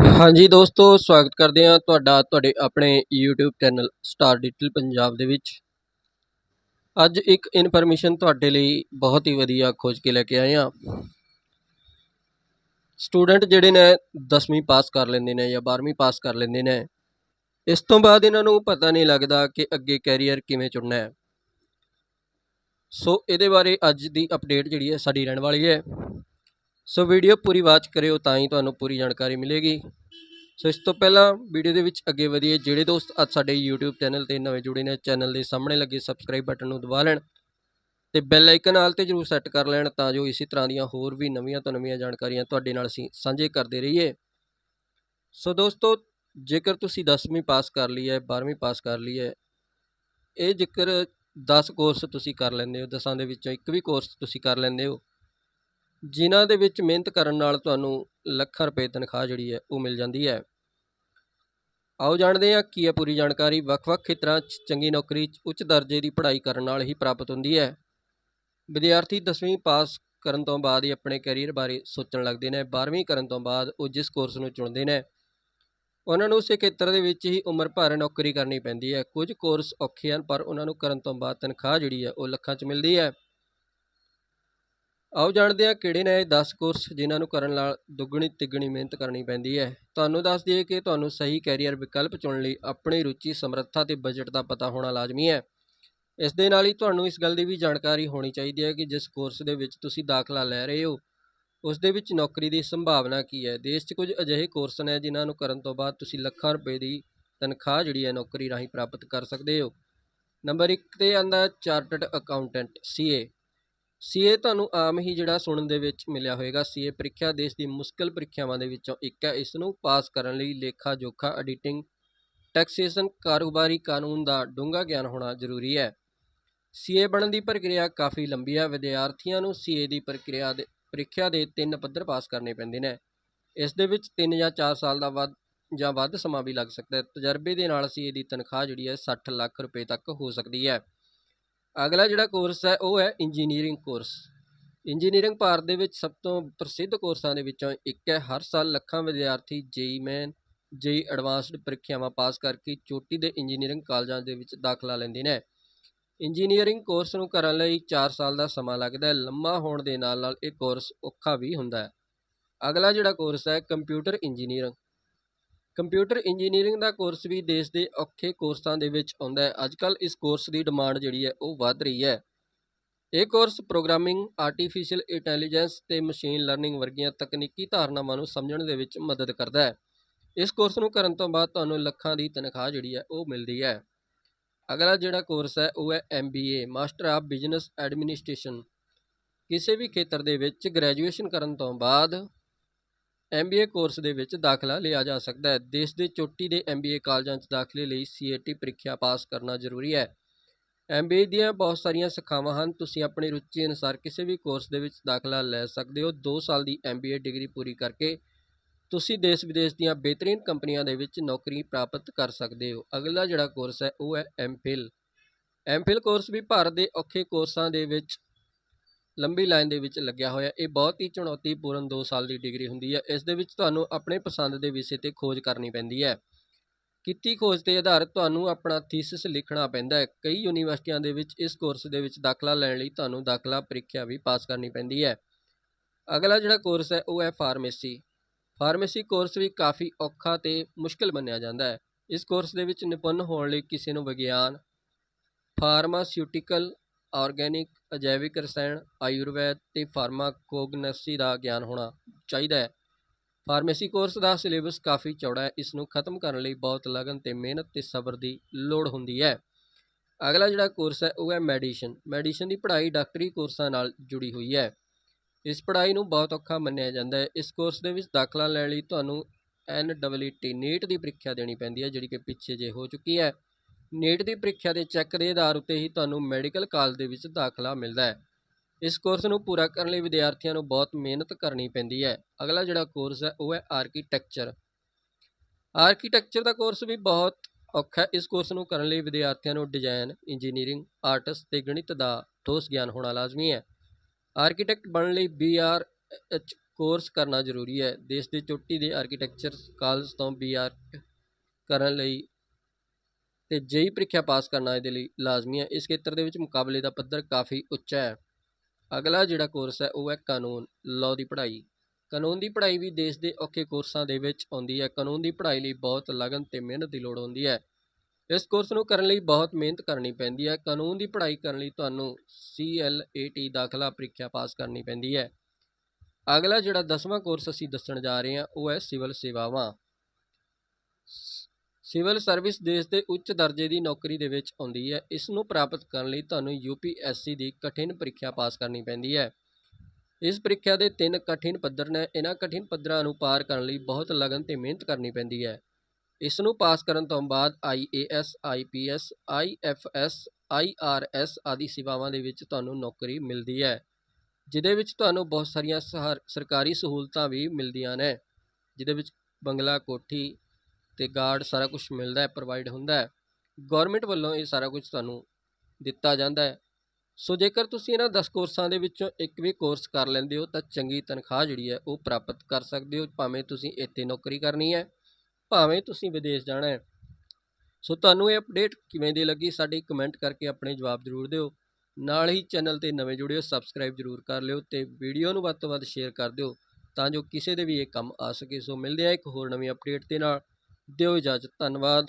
ਹਾਂਜੀ ਦੋਸਤੋ, ਸਵਾਗਤ ਕਰਦੇ ਹਾਂ ਤੁਹਾਡਾ, ਤੁਹਾਡੇ ਆਪਣੇ YouTube ਚੈਨਲ ਸਟਾਰ ਡਿਟਲ ਪੰਜਾਬ ਦੇ ਵਿੱਚ। ਅੱਜ ਇੱਕ ਇਨਫੋਰਮੇਸ਼ਨ ਤੁਹਾਡੇ ਲਈ ਬਹੁਤ ਹੀ ਵਧੀਆ ਖੋਜ ਕੇ ਲੈ ਕੇ ਆਏ ਹਾਂ। ਸਟੂਡੈਂਟ ਜਿਹੜੇ ਨੇ 10ਵੀਂ ਪਾਸ ਕਰ ਲੈਂਦੇ ਨੇ ਜਾਂ 12ਵੀਂ ਪਾਸ ਕਰ ਲੈਂਦੇ ਨੇ। ਇਸ ਤੋਂ ਬਾਅਦ ਇਹਨਾਂ ਨੂੰ ਪਤਾ ਨਹੀਂ ਲੱਗਦਾ ਕਿ ਅੱਗੇ ਕੈਰੀਅਰ ਕਿਵੇਂ ਚੁਣਨਾ ਹੈ। ਸੋ ਇਹਦੇ ਬਾਰੇ ਅੱਜ ਦੀ ਅਪਡੇਟ ਜਿਹੜੀ ਹੈ, ਸਾਡੀ ਰਹਿਣ ਵਾਲੀ ਹੈ। ਸੋ ਵੀਡੀਓ ਪੂਰੀ ਵਾਚ ਕਰਿਓ ਤਾਂ ਹੀ ਤੁਹਾਨੂੰ ਪੂਰੀ ਜਾਣਕਾਰੀ ਮਿਲੇਗੀ। ਸੋ ਇਸ ਤੋਂ ਪਹਿਲਾਂ ਵੀਡੀਓ ਦੇ ਵਿੱਚ ਅੱਗੇ ਵਧੀਏ, ਜਿਹੜੇ ਦੋਸਤ ਅੱਜ ਸਾਡੇ YouTube ਚੈਨਲ ਤੇ ਨਵੇਂ ਜੁੜੇ ਨੇ ਚੈਨਲ ਦੇ ਸਾਹਮਣੇ ਲੱਗੇ ਸਬਸਕ੍ਰਾਈਬ ਬਟਨ ਨੂੰ ਦਬਾ ਲੈਣ ਤੇ ਬੈਲ ਆਈਕਨ ਆਲ ਤੇ ਜਰੂਰ ਸੈੱਟ ਕਰ ਲੈਣ ਤਾਂ ਜੋ ਇਸੇ ਤਰ੍ਹਾਂ ਦੀਆਂ ਹੋਰ ਵੀ ਨਵੀਆਂ ਤੋਂ ਨਵੀਆਂ ਜਾਣਕਾਰੀਆਂ ਤੁਹਾਡੇ ਨਾਲ ਅਸੀਂ ਸਾਂਝੇ ਕਰਦੇ ਰਹੀਏ। ਸੋ ਦੋਸਤੋ, ਜੇਕਰ ਤੁਸੀਂ 10ਵੀਂ ਪਾਸ ਕਰ ਲਈ ਹੈ 12ਵੀਂ ਪਾਸ ਕਰ ਲਈ ਹੈ, ਇਹ ਜੇਕਰ 10 ਕੋਰਸ ਤੁਸੀਂ ਕਰ ਲੈਂਦੇ ਹੋ 10ਾਂ ਦੇ ਵਿੱਚੋਂ ਇੱਕ ਵੀ ਕੋਰਸ ਤੁਸੀਂ ਕਰ ਲੈਂਦੇ ਹੋ ਜਿਨ੍ਹਾਂ ਦੇ ਵਿੱਚ ਮਿਹਨਤ ਕਰਨ ਨਾਲ ਤੁਹਾਨੂੰ ਲੱਖਾਂ ਰੁਪਏ ਤਨਖਾਹ ਜਿਹੜੀ ਹੈ ਉਹ ਮਿਲ ਜਾਂਦੀ ਹੈ। ਆਓ ਜਾਣਦੇ ਹਾਂ ਕੀ ਹੈ ਪੂਰੀ ਜਾਣਕਾਰੀ ਵੱਖ-ਵੱਖ ਖੇਤਰਾਂ 'ਚ ਚੰਗੀ ਨੌਕਰੀ 'ਚ ਉੱਚ ਦਰਜੇ ਦੀ ਪੜ੍ਹਾਈ ਕਰਨ ਨਾਲ ਹੀ ਪ੍ਰਾਪਤ ਹੁੰਦੀ ਹੈ। ਵਿਦਿਆਰਥੀ 10ਵੀਂ ਪਾਸ ਕਰਨ ਤੋਂ ਬਾਅਦ ਹੀ ਆਪਣੇ ਕੈਰੀਅਰ ਬਾਰੇ ਸੋਚਣ ਲੱਗਦੇ ਨੇ। 12ਵੀਂ ਕਰਨ ਤੋਂ ਬਾਅਦ ਉਹ ਜਿਸ ਕੋਰਸ ਨੂੰ ਚੁਣਦੇ ਨੇ, ਉਹਨਾਂ ਨੂੰ ਉਸੇ ਖੇਤਰ ਦੇ ਵਿੱਚ ਹੀ ਉਮਰ ਭਰ ਨੌਕਰੀ ਕਰਨੀ ਪੈਂਦੀ ਹੈ। ਕੁਝ ਕੋਰਸ ਔਖੇ ਹਨ, ਪਰ ਉਹਨਾਂ ਨੂੰ ਕਰਨ ਤੋਂ ਬਾਅਦ ਤਨਖਾਹ ਜਿਹੜੀ ਹੈ ਉਹ ਲੱਖਾਂ 'ਚ ਮਿਲਦੀ ਹੈ। ਆਓ ਜਾਣਦੇ ਹਾਂ ਕਿਹੜੇ ਨੇ ਇਹ 10 ਕੋਰਸ ਜਿਨ੍ਹਾਂ ਨੂੰ ਕਰਨ ਨਾਲ ਦੁੱਗਣੀ ਤਿੱਗਣੀ ਮਿਹਨਤ ਕਰਨੀ ਪੈਂਦੀ ਹੈ। ਤੁਹਾਨੂੰ ਦੱਸ ਦਈਏ ਕਿ ਤੁਹਾਨੂੰ ਸਹੀ ਕੈਰੀਅਰ ਵਿਕਲਪ ਚੁਣਨ ਲਈ ਆਪਣੀ ਰੁਚੀ, ਸਮਰੱਥਾ ਤੇ ਬਜਟ ਦਾ ਪਤਾ ਹੋਣਾ ਲਾਜ਼ਮੀ ਹੈ। ਇਸ ਦੇ ਨਾਲ ਹੀ ਤੁਹਾਨੂੰ ਇਸ ਗੱਲ ਦੀ ਵੀ ਜਾਣਕਾਰੀ ਹੋਣੀ ਚਾਹੀਦੀ ਹੈ ਕਿ ਜਿਸ ਕੋਰਸ ਦੇ ਵਿੱਚ ਤੁਸੀਂ ਦਾਖਲਾ ਲੈ ਰਹੇ ਹੋ, ਉਸ ਦੇ ਵਿੱਚ ਨੌਕਰੀ ਦੀ ਸੰਭਾਵਨਾ ਕੀ ਹੈ। ਦੇਸ਼ 'ਚ ਕੁਝ ਅਜਿਹੇ ਕੋਰਸ ਨੇ ਜਿਨ੍ਹਾਂ ਨੂੰ ਕਰਨ ਤੋਂ ਬਾਅਦ ਤੁਸੀਂ ਲੱਖਾਂ ਰੁਪਏ ਦੀ ਤਨਖਾਹ ਜਿਹੜੀ ਹੈ ਨੌਕਰੀ ਰਾਹੀਂ ਪ੍ਰਾਪਤ ਕਰ ਸਕਦੇ ਹੋ। ਨੰਬਰ 1 ਤੇ ਆਂਦਾ ਚਾਰਟਰਡ ਅਕਾਊਂਟੈਂਟ ਸੀਏ ਸੀਏ ਤੁਹਾਨੂੰ ਆਮ ਹੀ ਜਿਹੜਾ ਸੁਣਨ ਦੇ ਵਿੱਚ ਮਿਲਿਆ ਹੋਵੇਗਾ ਸੀਏ ਪ੍ਰੀਖਿਆ ਦੇਸ਼ ਦੀ ਮੁਸ਼ਕਲ ਪ੍ਰੀਖਿਆਵਾਂ ਦੇ ਵਿੱਚੋਂ ਇੱਕ ਹੈ। ਇਸ ਨੂੰ ਪਾਸ ਕਰਨ ਲਈ ਲੇਖਾ ਜੋਖਾ ਐਡੀਟਿੰਗ, ਟੈਕਸੇਸ਼ਨ ਕਾਰੋਬਾਰੀ ਕਾਨੂੰਨ ਦਾ ਡੂੰਘਾ ਗਿਆਨ ਹੋਣਾ ਜ਼ਰੂਰੀ ਹੈ। ਸੀਏ ਬਣਨ ਦੀ ਪ੍ਰਕਿਰਿਆ ਕਾਫੀ ਲੰਬੀ ਹੈ। ਵਿਦਿਆਰਥੀਆਂ ਨੂੰ ਸੀਏ ਦੀ ਪ੍ਰਕਿਰਿਆ ਦੇ, ਪ੍ਰੀਖਿਆ ਦੇ ਤਿੰਨ ਪੱਧਰ ਪਾਸ ਕਰਨੇ ਪੈਂਦੇ ਨੇ। ਇਸ ਦੇ ਵਿੱਚ 3 ਜਾਂ 4 ਸਾਲ ਦਾ ਵੱਧ ਜਾਂ ਵੱਧ ਸਮਾਂ ਵੀ ਲੱਗ ਸਕਦਾ ਹੈ। ਤਜਰਬੇ ਦੇ ਨਾਲ ਸੀਏ ਦੀ ਤਨਖਾਹ ਜਿਹੜੀ ਹੈ 60 ਲੱਖ ਰੁਪਏ ਤੱਕ ਹੋ ਸਕਦੀ ਹੈ। ਅਗਲਾ ਜਿਹੜਾ ਕੋਰਸ ਹੈ, ਉਹ ਹੈ ਇੰਜੀਨੀਅਰਿੰਗ ਕੋਰਸ ਇੰਜੀਨੀਅਰਿੰਗ ਭਾਰਤ ਦੇ ਵਿੱਚ ਸਭ ਤੋਂ ਪ੍ਰਸਿੱਧ ਕੋਰਸਾਂ ਦੇ ਵਿੱਚੋਂ ਇੱਕ ਹੈ। ਹਰ ਸਾਲ ਲੱਖਾਂ ਵਿਦਿਆਰਥੀ ਜੇਈ ਮੈਨ, ਜੇਈ ਐਡਵਾਂਸਡ ਪ੍ਰੀਖਿਆਵਾਂ ਪਾਸ ਕਰਕੇ ਚੋਟੀ ਦੇ ਇੰਜੀਨੀਅਰਿੰਗ ਕਾਲਜਾਂ ਦੇ ਵਿੱਚ ਦਾਖਲਾ ਲੈਂਦੇ ਨੇ। ਇੰਜੀਨੀਅਰਿੰਗ ਕੋਰਸ ਨੂੰ ਕਰਨ ਲਈ 4 ਸਾਲ ਦਾ ਸਮਾਂ ਲੱਗਦਾ ਹੈ। ਲੰਮਾ ਹੋਣ ਦੇ ਨਾਲ ਨਾਲ ਇਹ ਕੋਰਸ ਔਖਾ ਵੀ ਹੁੰਦਾ ਹੈ। ਅਗਲਾ ਜਿਹੜਾ ਕੋਰਸ ਹੈ ਕੰਪਿਊਟਰ ਇੰਜੀਨੀਅਰਿੰਗ ਕੰਪਿਊਟਰ ਇੰਜੀਨੀਅਰਿੰਗ ਦਾ ਕੋਰਸ ਵੀ ਦੇਸ਼ ਦੇ ਔਖੇ ਕੋਰਸਾਂ ਦੇ ਵਿੱਚ ਆਉਂਦਾ ਹੈ। ਅੱਜਕੱਲ ਇਸ ਕੋਰਸ ਦੀ ਡਿਮਾਂਡ ਜਿਹੜੀ ਹੈ ਉਹ ਵੱਧ ਰਹੀ ਹੈ। ਇਹ ਕੋਰਸ ਪ੍ਰੋਗਰਾਮਿੰਗ, ਆਰਟੀਫੀਸ਼ੀਅਲ ਇੰਟੈਲੀਜੈਂਸ ਤੇ ਮਸ਼ੀਨ ਲਰਨਿੰਗ ਵਰਗੀਆਂ ਤਕਨੀਕੀ ਧਾਰਨਾਵਾਂ ਨੂੰ ਸਮਝਣ ਦੇ ਵਿੱਚ ਮਦਦ ਕਰਦਾ ਹੈ। ਇਸ ਕੋਰਸ ਨੂੰ ਕਰਨ ਤੋਂ ਬਾਅਦ ਤੁਹਾਨੂੰ ਲੱਖਾਂ ਦੀ ਤਨਖਾਹ ਜਿਹੜੀ ਹੈ ਉਹ ਮਿਲਦੀ ਹੈ। ਅਗਲਾ ਜਿਹੜਾ ਕੋਰਸ ਹੈ ਉਹ ਹੈ MBA master of business administration. ਕਿਸੇ ਵੀ ਖੇਤਰ ਦੇ ਵਿੱਚ ਗ੍ਰੈਜੂਏਸ਼ਨ ਕਰਨ ਤੋਂ ਬਾਅਦ ਐਮਬੀਏ ਕੋਰਸ ਦੇ ਵਿੱਚ ਦਾਖਲਾ ਲਿਆ ਜਾ ਸਕਦਾ ਹੈ। ਦੇਸ਼ ਦੇ ਚੋਟੀ ਦੇ ਐਮਬੀਏ ਕਾਲਜਾਂ 'ਚ ਦਾਖਲੇ ਲਈ ਸੀਏਟੀ ਪ੍ਰੀਖਿਆ ਪਾਸ ਕਰਨਾ ਜ਼ਰੂਰੀ ਹੈ। ਐਮਬੀਏ ਦੀਆਂ ਬਹੁਤ ਸਾਰੀਆਂ ਸਿੱਖਿਆਵਾਂ ਹਨ। ਤੁਸੀਂ ਆਪਣੀ ਰੁਚੀ ਅਨੁਸਾਰ ਕਿਸੇ ਵੀ ਕੋਰਸ ਦੇ ਵਿੱਚ ਦਾਖਲਾ ਲੈ ਸਕਦੇ ਹੋ। 2 ਸਾਲ ਦੀ ਐਮਬੀਏ ਡਿਗਰੀ ਪੂਰੀ ਕਰਕੇ ਤੁਸੀਂ ਦੇਸ਼ ਵਿਦੇਸ਼ ਦੀਆਂ ਬਿਹਤਰੀਨ ਕੰਪਨੀਆਂ ਦੇ ਵਿੱਚ ਨੌਕਰੀ ਪ੍ਰਾਪਤ ਕਰ ਸਕਦੇ ਹੋ। ਅਗਲਾ ਜਿਹੜਾ ਕੋਰਸ ਹੈ, ਉਹ ਹੈ ਐਮਫਿਲ ਐਮਫਿਲ ਕੋਰਸ ਵੀ ਭਾਰਤ ਦੇ ਔਖੇ ਕੋਰਸਾਂ ਦੇ ਵਿੱਚ ਲੰਬੀ ਲਾਈਨ ਦੇ ਵਿੱਚ ਲੱਗਿਆ ਹੋਇਆ। ਇਹ ਬਹੁਤ ਹੀ ਚੁਣੌਤੀਪੂਰਨ 2 ਸਾਲ ਦੀ ਡਿਗਰੀ ਹੁੰਦੀ ਹੈ। ਇਸ ਦੇ ਵਿੱਚ ਤੁਹਾਨੂੰ ਆਪਣੇ ਪਸੰਦ ਦੇ ਵਿਸ਼ੇ ਤੇ ਖੋਜ ਕਰਨੀ ਪੈਂਦੀ ਹੈ। ਕੀਤੀ ਖੋਜ ਤੇ ਆਧਾਰਿਤ ਤੁਹਾਨੂੰ ਆਪਣਾ ਥੀਸਿਸ ਲਿਖਣਾ ਪੈਂਦਾ ਹੈ। ਕਈ ਯੂਨੀਵਰਸਿਟੀਆਂ ਦੇ ਵਿੱਚ ਇਸ ਕੋਰਸ ਦੇ ਵਿੱਚ ਦਾਖਲਾ ਲੈਣ ਲਈ ਤੁਹਾਨੂੰ ਦਾਖਲਾ ਪ੍ਰੀਖਿਆ ਵੀ ਪਾਸ ਕਰਨੀ ਪੈਂਦੀ ਹੈ। ਅਗਲਾ ਜਿਹੜਾ ਕੋਰਸ ਹੈ, ਉਹ ਹੈ ਫਾਰਮੇਸੀ। ਫਾਰਮੇਸੀ ਕੋਰਸ ਵੀ ਕਾਫੀ ਔਖਾ ਤੇ ਮੁਸ਼ਕਲ ਮੰਨਿਆ ਜਾਂਦਾ ਹੈ। ਇਸ ਕੋਰਸ ਦੇ ਵਿੱਚ ਨਿਪੁੰਨ ਹੋਣ ਲਈ ਕਿਸੇ ਨੂੰ ਵਿਗਿਆਨ, ਫਾਰਮਾਸਿਊਟੀਕਲ ਔਰਗੈਨਿਕ ਅਜੈਵਿਕ ਰਸਾਇਣ, ਆਯੁਰਵੈਦ ਤੇ ਫਾਰਮਾਕੋਗਨਸੀ ਦਾ ਗਿਆਨ ਹੋਣਾ ਚਾਹੀਦਾ ਹੈ। ਫਾਰਮੇਸੀ ਕੋਰਸ ਦਾ ਸਿਲੇਬਸ ਕਾਫੀ ਚੌੜਾ ਹੈ। ਇਸ ਨੂੰ ਖਤਮ ਕਰਨ ਲਈ ਬਹੁਤ ਲਗਨ ਤੇ ਮਿਹਨਤ ਤੇ ਸਬਰ ਦੀ ਲੋੜ ਹੁੰਦੀ ਹੈ। ਅਗਲਾ ਜਿਹੜਾ ਕੋਰਸ ਹੈ, ਉਹ ਹੈ ਮੈਡੀਸਨ। ਮੈਡੀਸਨ ਦੀ ਪੜ੍ਹਾਈ ਡਾਕਟਰੀ ਕੋਰਸਾਂ ਨਾਲ ਜੁੜੀ ਹੋਈ ਹੈ। ਇਸ ਪੜ੍ਹਾਈ ਨੂੰ ਬਹੁਤ ਔਖਾ ਮੰਨਿਆ ਜਾਂਦਾ ਹੈ। ਇਸ ਕੋਰਸ ਦੇ ਵਿੱਚ ਦਾਖਲਾ ਲੈਣ ਲਈ ਤੁਹਾਨੂੰ ਐਨਡਬਲਯੂਟੀ ਨੀਟ ਦੀ ਪ੍ਰੀਖਿਆ ਦੇਣੀ ਪੈਂਦੀ ਹੈ, ਜਿਹੜੀ ਕਿ ਪਿੱਛੇ ਜੇ ਹੋ ਚੁੱਕੀ ਹੈ। ਨੀਟ ਦੀ ਪ੍ਰੀਖਿਆ ਦੇ ਚੈੱਕ ਦੇ ਆਧਾਰ ਉੱਤੇ ਹੀ ਤੁਹਾਨੂੰ ਮੈਡੀਕਲ ਕਾਲਜ ਦੇ ਵਿੱਚ ਦਾਖਲਾ ਮਿਲਦਾ ਹੈ। ਇਸ ਕੋਰਸ ਨੂੰ ਪੂਰਾ ਕਰਨ ਲਈ ਵਿਦਿਆਰਥੀਆਂ ਨੂੰ ਬਹੁਤ ਮਿਹਨਤ ਕਰਨੀ ਪੈਂਦੀ ਹੈ। ਅਗਲਾ ਜਿਹੜਾ ਕੋਰਸ ਹੈ, ਉਹ ਹੈ ਆਰਕੀਟੈਕਚਰ ਆਰਕੀਟੈਕਚਰ ਦਾ ਕੋਰਸ ਵੀ ਬਹੁਤ ਔਖਾ ਹੈ। ਇਸ ਕੋਰਸ ਨੂੰ ਕਰਨ ਲਈ ਵਿਦਿਆਰਥੀਆਂ ਨੂੰ ਡਿਜ਼ਾਈਨ ਇੰਜੀਨੀਅਰਿੰਗ ਆਰਟਸ ਤੇ ਗਣਿਤ ਦਾ ਠੋਸ ਗਿਆਨ ਹੋਣਾ ਲਾਜ਼ਮੀ ਹੈ। ਆਰਕੀਟੈਕਟ ਬਣਨ ਲਈ ਬੀ ਆਰ ਐਚ ਕੋਰਸ ਕਰਨਾ ਜ਼ਰੂਰੀ ਹੈ। ਦੇਸ਼ ਦੇ ਚੋਟੀ ਦੇ ਆਰਕੀਟੈਕਚਰ ਕਾਲਜ ਤੋਂ ਬੀਆਰਕ ਕਰਨ ਲਈ ਤੇ ਜੇਈ ਪ੍ਰੀਖਿਆ ਪਾਸ ਕਰਨਾ ਇਹਦੇ ਲਈ ਲਾਜ਼ਮੀ ਹੈ, ਇਸ ਖੇਤਰ ਦੇ ਵਿੱਚ ਮੁਕਾਬਲੇ ਦਾ ਪੱਧਰ ਕਾਫੀ ਉੱਚਾ ਹੈ। ਅਗਲਾ ਜਿਹੜਾ ਕੋਰਸ ਹੈ, ਉਹ ਹੈ ਕਾਨੂੰਨ ਲਾਅ ਦੀ ਪੜ੍ਹਾਈ। ਕਾਨੂੰਨ ਦੀ ਪੜ੍ਹਾਈ ਵੀ ਦੇਸ਼ ਦੇ ਔਖੇ ਕੋਰਸਾਂ ਦੇ ਵਿੱਚ ਆਉਂਦੀ ਹੈ। ਕਾਨੂੰਨ ਦੀ ਪੜ੍ਹਾਈ ਲਈ ਬਹੁਤ ਲਗਨ ਤੇ ਮਿਹਨਤ ਦੀ ਲੋੜ ਹੁੰਦੀ ਹੈ। ਇਸ ਕੋਰਸ ਨੂੰ ਕਰਨ ਲਈ ਬਹੁਤ ਮਿਹਨਤ ਕਰਨੀ ਪੈਂਦੀ ਹੈ। ਕਾਨੂੰਨ ਦੀ ਪੜ੍ਹਾਈ ਕਰਨ ਲਈ ਤੁਹਾਨੂੰ CLAT ਦਾਖਲਾ ਪ੍ਰੀਖਿਆ ਪਾਸ ਕਰਨੀ ਪੈਂਦੀ ਹੈ। ਅਗਲਾ ਜਿਹੜਾ 10ਵਾਂ ਕੋਰਸ ਅਸੀਂ ਦੱਸਣ ਜਾ ਰਹੇ ਹਾਂ, ਉਹ ਹੈ ਸਿਵਲ ਸੇਵਾਵਾਂ। ਸਿਵਲ ਸਰਵਿਸ ਦੇਸ਼ ਦੇ ਉੱਚ ਦਰਜੇ ਦੀ ਨੌਕਰੀ ਦੇ ਵਿੱਚ ਆਉਂਦੀ ਹੈ। ਇਸ ਨੂੰ ਪ੍ਰਾਪਤ ਕਰਨ ਲਈ ਤੁਹਾਨੂੰ UPSC ਦੀ ਕਠਿਨ ਪ੍ਰੀਖਿਆ ਪਾਸ ਕਰਨੀ ਪੈਂਦੀ ਹੈ। ਇਸ ਪ੍ਰੀਖਿਆ ਦੇ ਤਿੰਨ ਕਠਿਨ ਪੱਧਰ ਨੇ, ਇਹਨਾਂ ਕਠਿਨ ਪੱਧਰਾਂ ਨੂੰ ਪਾਰ ਕਰਨ ਲਈ ਬਹੁਤ ਲਗਨ ਤੇ ਮਿਹਨਤ ਕਰਨੀ ਪੈਂਦੀ ਹੈ। ਇਸ ਨੂੰ ਪਾਸ ਕਰਨ ਤੋਂ ਬਾਅਦ IAS IPS IFS IRS ਆਦਿ ਸੇਵਾਵਾਂ ਦੇ ਵਿੱਚ ਤੁਹਾਨੂੰ ਨੌਕਰੀ ਮਿਲਦੀ ਹੈ, ਜਿਹਦੇ ਵਿੱਚ ਤੁਹਾਨੂੰ ਬਹੁਤ ਸਾਰੀਆਂ ਸਹਾਰ- ਸਰਕਾਰੀ ਸਹੂਲਤਾਂ ਵੀ ਮਿਲਦੀਆਂ ਨੇ, ਜਿਹਦੇ ਵਿੱਚ ਬੰਗਲਾ, ਕੋਠੀ ਅਤੇ ਗਾਰਡ ਸਾਰਾ ਕੁਝ ਮਿਲਦਾ ਹੈ ਪ੍ਰੋਵਾਈਡ ਹੁੰਦਾ ਹੈ। ਗਵਰਨਮੈਂਟ ਵੱਲੋਂ ਇਹ ਸਾਰਾ ਕੁਝ ਤੁਹਾਨੂੰ ਦਿੱਤਾ ਜਾਂਦਾ ਹੈ। ਸੋ ਜੇਕਰ ਤੁਸੀਂ ਇਹਨਾਂ 10 ਕੋਰਸਾਂ ਦੇ ਵਿੱਚੋਂ ਇੱਕ ਵੀ ਕੋਰਸ ਕਰ ਲੈਂਦੇ ਹੋ, ਤਾਂ ਚੰਗੀ ਤਨਖਾਹ ਜਿਹੜੀ ਹੈ, ਉਹ ਪ੍ਰਾਪਤ ਕਰ ਸਕਦੇ ਹੋ, ਭਾਵੇਂ ਤੁਸੀਂ ਇੱਥੇ ਨੌਕਰੀ ਕਰਨੀ ਹੈ, ਭਾਵੇਂ ਤੁਸੀਂ ਵਿਦੇਸ਼ ਜਾਣਾ ਹੈ। ਸੋ ਤੁਹਾਨੂੰ ਇਹ ਅਪਡੇਟ ਕਿਵੇਂ ਦੀ ਲੱਗੀ, ਸਾਡੀ ਕਮੈਂਟ ਕਰਕੇ ਆਪਣੇ ਜਵਾਬ ਜ਼ਰੂਰ ਦਿਓ। ਨਾਲ ਹੀ ਚੈਨਲ ਤੇ ਨਵੇਂ ਜੁੜਿਓ ਸਬਸਕ੍ਰਾਈਬ ਜ਼ਰੂਰ ਕਰ ਲਿਓ ਤੇ ਵੀਡੀਓ ਨੂੰ ਵੱਧ ਤੋਂ ਵੱਧ ਸ਼ੇਅਰ ਕਰ ਦਿਓ, ਤਾਂ ਜੋ ਕਿਸੇ ਦੇ ਵੀ ਇਹ ਕੰਮ ਆ ਸਕੇ। ਸੋ ਮਿਲਦੇ ਆ ਇੱਕ ਹੋਰ ਨਵੀਂ ਅਪਡੇਟ ਦੇ ਨਾਲ। ਦਿਓ ਇਜਾਜ਼ਤ ਧੰਨਵਾਦ।